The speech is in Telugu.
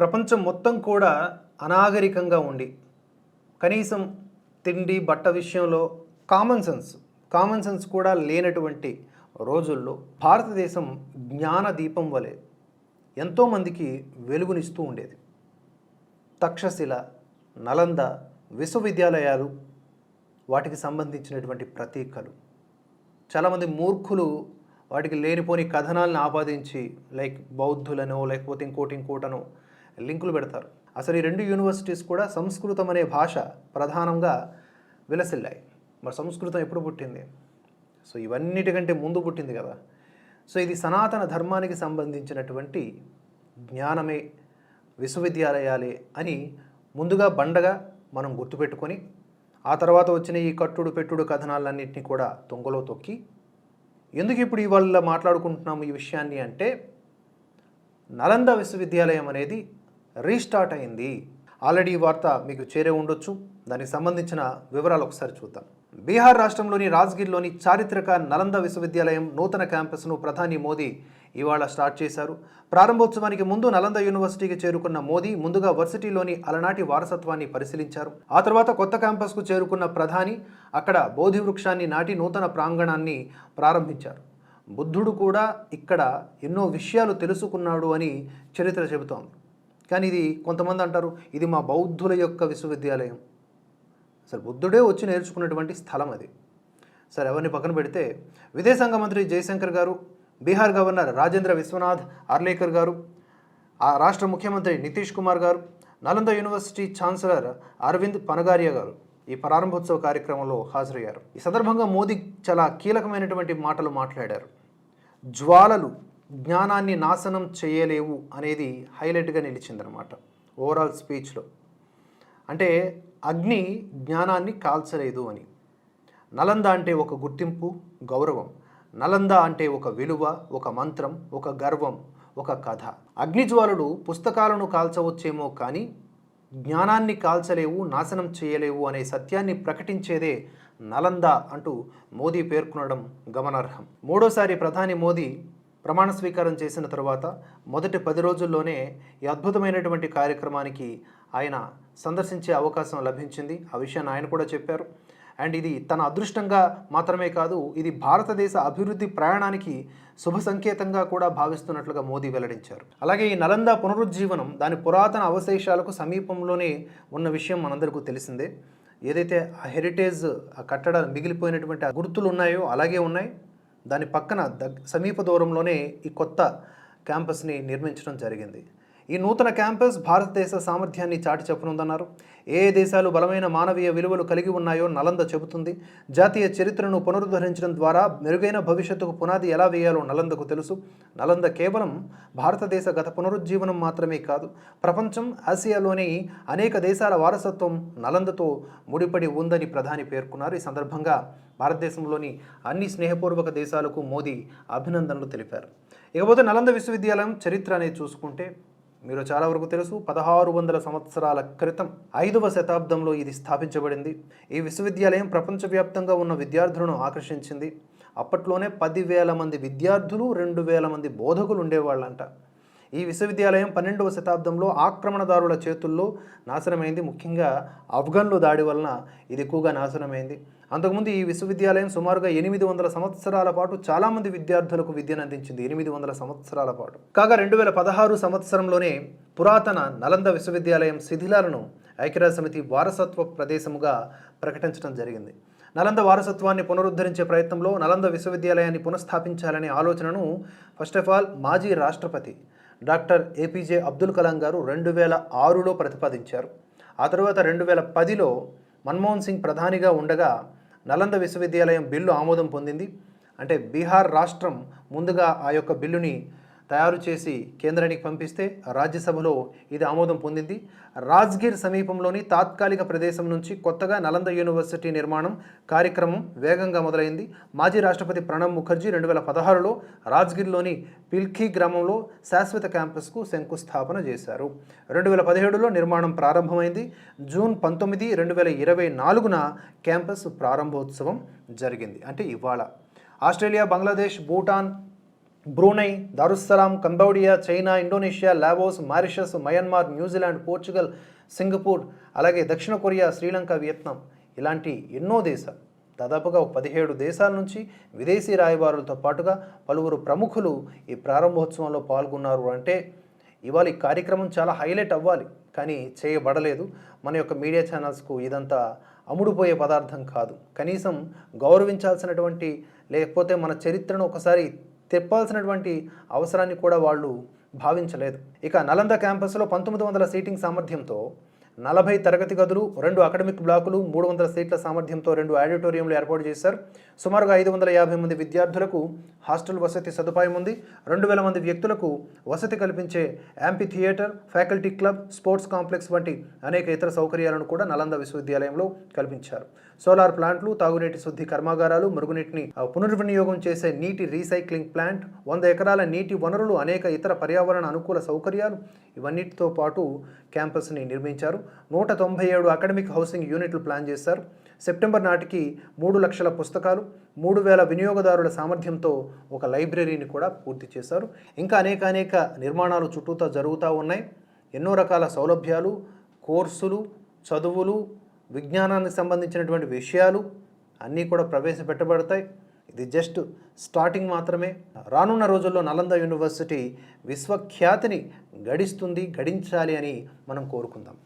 ప్రపంచం మొత్తం కూడా అనాగరికంగా ఉండి కనీసం తిండి బట్ట విషయంలో కామన్ సెన్స్ కామన్ సెన్స్ కూడా లేనటువంటి రోజుల్లో భారతదేశం జ్ఞాన దీపం వలె ఎంతోమందికి వెలుగునిస్తూ ఉండేది. తక్షశిల నలంద విశ్వవిద్యాలయాలు వాటికి సంబంధించినటువంటి ప్రతీకలు. చాలామంది మూర్ఖులు వాటికి లేనిపోని కథనాలను ఆపాదించి లైక్ బౌద్ధులనో లేకపోతే ఇంకోటి ఇంకోటనో లింకులు పెడతారు. అసలు ఈ రెండు యూనివర్సిటీస్ కూడా సంస్కృతం అనే భాష ప్రధానంగా విలసిల్లాయి. మరి సంస్కృతం ఎప్పుడు పుట్టింది? సో ఇవన్నిటికంటే ముందు పుట్టింది కదా. సో ఇది సనాతన ధర్మానికి సంబంధించినటువంటి జ్ఞానమే విశ్వవిద్యాలయాలే అని ముందుగా బండగా మనం గుర్తుపెట్టుకొని ఆ తర్వాత వచ్చిన ఈ కట్టుడు పెట్టుడు కథనాలన్నింటినీ కూడా తొంగలో తొక్కి ఎందుకు ఇప్పుడు ఇవాళ మాట్లాడుకుంటున్నాము ఈ విషయాన్ని అంటే నలంద విశ్వవిద్యాలయం అనేది రీస్టార్ట్ అయింది. ఆల్రెడీ ఈ వార్త మీకు చేరే ఉండొచ్చు. దానికి సంబంధించిన వివరాలు ఒకసారి చూద్దాం. బీహార్ రాష్ట్రంలోని రాజ్గిర్లోని చారిత్రక నలంద విశ్వవిద్యాలయం నూతన క్యాంపస్ను ప్రధాని మోదీ ఇవాళ స్టార్ట్ చేశారు. ప్రారంభోత్సవానికి ముందు నలంద యూనివర్సిటీకి చేరుకున్న మోదీ ముందుగా వర్సిటీలోని అలనాటి వారసత్వాన్ని పరిశీలించారు. ఆ తర్వాత కొత్త క్యాంపస్కు చేరుకున్న ప్రధాని అక్కడ బోధి వృక్షాన్ని నాటి నూతన ప్రాంగణాన్ని ప్రారంభించారు. బుద్ధుడు కూడా ఇక్కడ ఎన్నో విషయాలు తెలుసుకున్నాడు అని చరిత్ర చెబుతోంది. కానీ ఇది కొంతమంది అంటారు ఇది మా బౌద్ధుల యొక్క విశ్వవిద్యాలయం. అసలు బుద్ధుడే వచ్చి నేర్చుకున్నటువంటి స్థలం అది. సరే ఎవరిని పక్కన పెడితే విదేశాంగ మంత్రి జయశంకర్ గారు బీహార్ గవర్నర్ రాజేంద్ర విశ్వనాథ్ ఆర్లేకర్ గారు ఆ రాష్ట్ర ముఖ్యమంత్రి నితీష్ కుమార్ గారు నలంద యూనివర్సిటీ ఛాన్సలర్ అరవింద్ పనగారియా గారు ఈ ప్రారంభోత్సవ కార్యక్రమంలో హాజరయ్యారు. ఈ సందర్భంగా మోదీ చాలా కీలకమైనటువంటి మాటలు మాట్లాడారు. జ్వాలలు జ్ఞానాన్ని నాశనం చేయలేవు అనేది హైలైట్గా నిలిచిందనమాట ఓవరాల్ స్పీచ్లో. అంటే అగ్ని జ్ఞానాన్ని కాల్చలేదు అని. నలంద అంటే ఒక గుర్తింపు గౌరవం. నలంద అంటే ఒక విలువ ఒక మంత్రం ఒక గర్వం ఒక కథ. అగ్నిజ్వాలలు పుస్తకాలను కాల్చవచ్చేమో కానీ జ్ఞానాన్ని కాల్చలేవు నాశనం చేయలేవు అనే సత్యాన్ని ప్రకటించేదే నలంద అంటూ మోదీ పేర్కొనడం గమనార్హం. మూడోసారి ప్రధాని మోదీ ప్రమాణ స్వీకారం చేసిన తర్వాత మొదటి పది రోజుల్లోనే ఈ అద్భుతమైనటువంటి కార్యక్రమానికి ఆయన సందర్శించే అవకాశం లభించింది. ఆ విషయాన్ని ఆయన కూడా చెప్పారు. అండ్ ఇది తన అదృష్టంగా మాత్రమే కాదు ఇది భారతదేశ అభివృద్ధి ప్రయాణానికి శుభ సంకేతంగా కూడా భావిస్తున్నట్లుగా మోదీ వెల్లడించారు. అలాగే ఈ నలంద పునరుజ్జీవనం దాని పురాతన అవశేషాలకు సమీపంలోనే ఉన్న విషయం మనందరికీ తెలిసిందే. ఏదైతే ఆ హెరిటేజ్ ఆ కట్టడాలు మిగిలిపోయినటువంటి ఆ గుర్తులు ఉన్నాయో అలాగే ఉన్నాయి. దాని పక్కన దగ్ సమీప దూరంలోనే ఈ కొత్త క్యాంపస్ని నిర్మించడం జరిగింది. ఈ నూతన క్యాంపస్ భారతదేశ సామర్థ్యాన్ని చాటి చెప్పనుందన్నారు. ఏ దేశాలు బలమైన మానవీయ విలువలు కలిగి ఉన్నాయో నలంద చెబుతుంది. జాతీయ చరిత్రను పునరుద్ధరించడం ద్వారా మెరుగైన భవిష్యత్తుకు పునాది ఎలా వేయాలో నలందకు తెలుసు. నలంద కేవలం భారతదేశ గత పునరుజ్జీవనం మాత్రమే కాదు ప్రపంచం ఆసియాలోని అనేక దేశాల వారసత్వం నలందతో ముడిపడి ఉందని ప్రధాని పేర్కొన్నారు. ఈ సందర్భంగా భారతదేశంలోని అన్ని స్నేహపూర్వక దేశాలకు మోదీ అభినందనలు తెలిపారు. ఇకపోతే నలంద విశ్వవిద్యాలయం చరిత్ర అనేది చూసుకుంటే మీరు చాలా వరకు తెలుసు పదహారు వందల సంవత్సరాల క్రితం ఐదవ శతాబ్దంలో ఇది స్థాపించబడింది. ఈ విశ్వవిద్యాలయం ప్రపంచవ్యాప్తంగా ఉన్న విద్యార్థులను ఆకర్షించింది. అప్పట్లోనే పదివేల మంది విద్యార్థులు రెండు వేల మంది బోధకులు ఉండేవాళ్ళంట. ఈ విశ్వవిద్యాలయం పన్నెండవ శతాబ్దంలో ఆక్రమణదారుల చేతుల్లో నాశనమైంది. ముఖ్యంగా ఆఫ్ఘన్లు దాడి వలన ఇది ఎక్కువగా నాశనమైంది. అంతకుముందు ఈ విశ్వవిద్యాలయం సుమారుగా ఎనిమిది వందల సంవత్సరాల పాటు చాలామంది విద్యార్థులకు విద్యను అందించింది. ఎనిమిది వందల సంవత్సరాల పాటు. కాగా రెండు వేల పదహారు సంవత్సరంలోనే పురాతన నలంద విశ్వవిద్యాలయం శిథిలాలను ఐక్యరాజ్య సమితి వారసత్వ ప్రదేశముగా ప్రకటించడం జరిగింది. నలంద వారసత్వాన్ని పునరుద్ధరించే ప్రయత్నంలో నలంద విశ్వవిద్యాలయాన్ని పునఃస్థాపించాలనే ఆలోచనను ఫస్ట్ ఆఫ్ ఆల్ మాజీ రాష్ట్రపతి డాక్టర్ ఏపీజే అబ్దుల్ కలాం గారు రెండు వేల ఆరులో ప్రతిపాదించారు. ఆ తర్వాత రెండు వేల పదిలో మన్మోహన్ సింగ్ ప్రధానిగా ఉండగా నలంద విశ్వవిద్యాలయం బిల్లు ఆమోదం పొందింది. అంటే బీహార్ రాష్ట్రం ముందుగా ఆ యొక్క బిల్లుని తయారు చేసి కేంద్రానికి పంపిస్తే రాజ్యసభలో ఇది ఆమోదం పొందింది. రాజ్గిర్ సమీపంలోని తాత్కాలిక ప్రదేశం నుంచి కొత్తగా నలంద యూనివర్సిటీ నిర్మాణం కార్యక్రమం వేగంగా మొదలైంది. మాజీ రాష్ట్రపతి ప్రణబ్ ముఖర్జీ రెండు వేల పదహారులో రాజ్గిర్లోని పిల్ఖీ గ్రామంలో శాశ్వత క్యాంపస్కు శంకుస్థాపన చేశారు. రెండు వేల పదిహేడులో నిర్మాణం ప్రారంభమైంది. జూన్ పంతొమ్మిది రెండు వేల ఇరవై నాలుగున క్యాంపస్ ప్రారంభోత్సవం జరిగింది. అంటే ఇవాళ Australia Bangladesh Bhutan Brunei Darussalam Cambodia China Indonesia Laos Mauritius Myanmar New Zealand Portugal Singapore అలాగే దక్షిణ కొరియా శ్రీలంక వియత్నాం ఇలాంటి ఎన్నో దేశాలు దాదాపుగా పదిహేడు దేశాల నుంచి విదేశీ రాయబారులతో పాటుగా పలువురు ప్రముఖులు ఈ ప్రారంభోత్సవంలో పాల్గొన్నారు అంటే ఇవాళ ఈ కార్యక్రమం చాలా హైలైట్ అవ్వాలి. కానీ చేయబడలేదు. మన యొక్క మీడియా ఛానల్స్కు ఇదంతా అమ్ముడుపోయే పదార్థం కాదు. కనీసం గౌరవించాల్సినటువంటి లేకపోతే మన చరిత్రను ఒకసారి తెప్పాల్సినటువంటి అవసరాన్ని కూడా వాళ్ళు భావించలేదు. ఇక నలంద క్యాంపస్లో పంతొమ్మిది వందల సీటింగ్ సామర్థ్యంతో నలభై తరగతి గదులు రెండు అకాడమిక్ బ్లాకులు మూడు వందల సీట్ల సామర్థ్యంతో రెండు ఆడిటోరియంలు ఏర్పాటు చేశారు. సుమారుగా ఐదు వందల యాభై మంది విద్యార్థులకు హాస్టల్ వసతి సదుపాయం ఉంది. రెండు వేల మంది వ్యక్తులకు వసతి కల్పించే amphitheatre faculty club sports complex వంటి అనేక ఇతర సౌకర్యాలను కూడా నలంద విశ్వవిద్యాలయంలో కల్పించారు. సోలార్ ప్లాంట్లు తాగునీటి శుద్ధి కర్మాగారాలు మురుగునీటిని పునర్వినియోగం చేసే నీటి రీసైక్లింగ్ ప్లాంట్ వంద ఎకరాల నీటి వనరులు అనేక ఇతర పర్యావరణ అనుకూల సౌకర్యాలు ఇవన్నిటితో పాటు క్యాంపస్ని నిర్మించారు. నూట తొంభై ఏడు అకాడమిక్ హౌసింగ్ యూనిట్లు ప్లాన్ చేశారు. సెప్టెంబర్ నాటికి మూడు లక్షల పుస్తకాలు మూడు వేల వినియోగదారుల సామర్థ్యంతో ఒక లైబ్రరీని కూడా పూర్తి చేశారు. ఇంకా అనేక అనేక నిర్మాణాలు చుట్టూతా జరుగుతూ ఉన్నాయి. ఎన్నో రకాల సౌలభ్యాలు కోర్సులు చదువులు విజ్ఞానానికి సంబంధించినటువంటి విషయాలు అన్నీ కూడా ప్రవేశపెట్టబడతాయి. ఇది జస్ట్ స్టార్టింగ్ మాత్రమే. రానున్న రోజుల్లో నలంద యూనివర్సిటీ విశ్వఖ్యాతిని గడిస్తుంది గడించాలి అని మనం కోరుకుందాం.